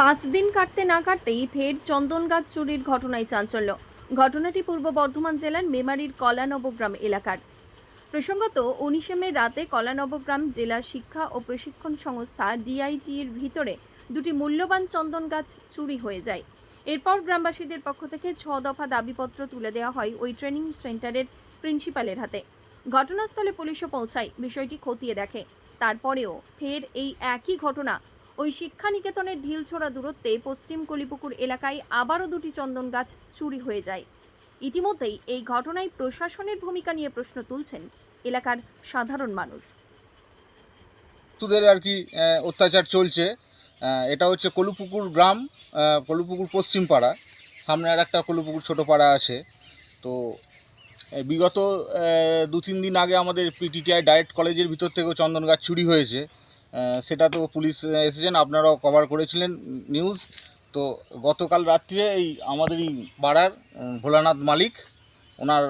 পাঁচ দিন কাটতে না কাটতেই ফের চন্দন গাছ চুরির ঘটনায় চাঞ্চল্য। ঘটনাটি পূর্ব বর্ধমান জেলার মেমারির কলানবগ্রাম এলাকার। প্রসঙ্গত, উনিশে মে রাতে কলানবগ্রাম জেলা শিক্ষা ও প্রশিক্ষণ সংস্থা ডিআইটির ভিতরে দুটি মূল্যবান চন্দন গাছ চুরি হয়ে যায়। এরপর গ্রামবাসীদের পক্ষ থেকে ছ দফা দাবিপত্র তুলে দেওয়া হয় ওই ট্রেনিং সেন্টারের প্রিন্সিপালের হাতে। ঘটনাস্থলে পুলিশও পৌঁছায়, বিষয়টি খতিয়ে দেখে। তারপরেও ফের এই একই ঘটনা ওই শিক্ষানিকেতনের ঢিলছোড়া দূরত্বে পশ্চিম কলিপুকুর এলাকায় আবারও দুটি চন্দন গাছ চুরি হয়ে যায়। ইতিমধ্যেই এই ঘটনায় প্রশাসনের ভূমিকা নিয়ে প্রশ্ন তুলছেন এলাকার সাধারণ মানুষ। তোদের আর কি অত্যাচার চলছে। এটা হচ্ছে কলুপুকুর গ্রাম কলুপুকুর পশ্চিম পাড়া। সামনে আর একটা কলুপুকুর ছোটো পাড়া আছে। তো বিগত দু তিন দিন আগে আমাদের পিটিটিআই ডায়েট কলেজের ভিতর থেকেও চন্দন গাছ চুরি হয়েছে। সেটা তো পুলিশ এসেছেন আপনারাও কভার করেছিলেন নিউজ তো গতকাল রাত্রে এই আমাদের এই পাড়ার ভোলানাথ মালিক ওনার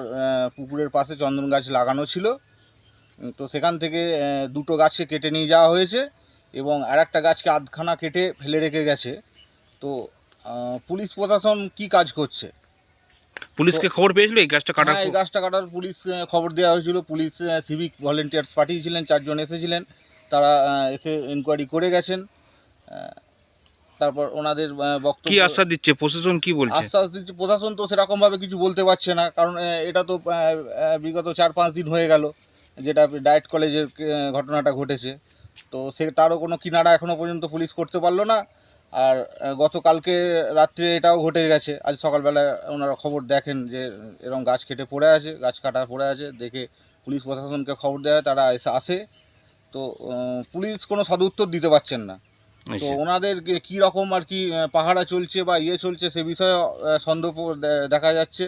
পুকুরের পাশে চন্দন গাছ লাগানো ছিল। তো সেখান থেকে দুটো গাছকে কেটে নিয়ে যাওয়া হয়েছে এবং আর একটা গাছকে আধখানা কেটে ফেলে রেখে গেছে। তো পুলিশ প্রশাসন কি কাজ করছে? পুলিশকে খবর পেয়েছিল? এই গাছটা কাটার হ্যাঁ এই গাছটা কাটার পুলিশ খবর দেওয়া হয়েছিল। পুলিশ সিভিক ভলেন্টিয়ার্স পাঠিয়েছিলেন চারজন এসেছিলেন। তারা এসে ইনকোয়ারি করে গেছেন তারপর ওনাদের বক্তব্য কি আশ্বাস দিচ্ছে? প্রশাসন কি বলছে? আশ্বাস দিচ্ছে। প্রশাসন তো সেরকমভাবে কিছু বলতে পারছে না কারণ এটা তো বিগত চার পাঁচ দিন হয়ে গেল যেটা ডায়েট কলেজের ঘটনাটা ঘটেছে। তো সে তারও কোনো কিনারা এখনও পর্যন্ত পুলিশ করতে পারল না আর গতকালকে রাত্রে এটাও ঘটে গেছে। আজ সকালবেলা ওনারা খবর দেখেন যে এরকম গাছ কেটে পড়ে আছে গাছ কাটা পড়ে আছে দেখে পুলিশ প্রশাসনকে খবর দেয় তারা এসে আসে। তো পুলিশ কোনো সদুত্তর দিতে পারছেন না তো। ওনাদের কি- কি রকম আর কি পাহারা চলছে বা ইয়ে চলছে সে বিষয়ে সন্দেহ দেখা যাচ্ছে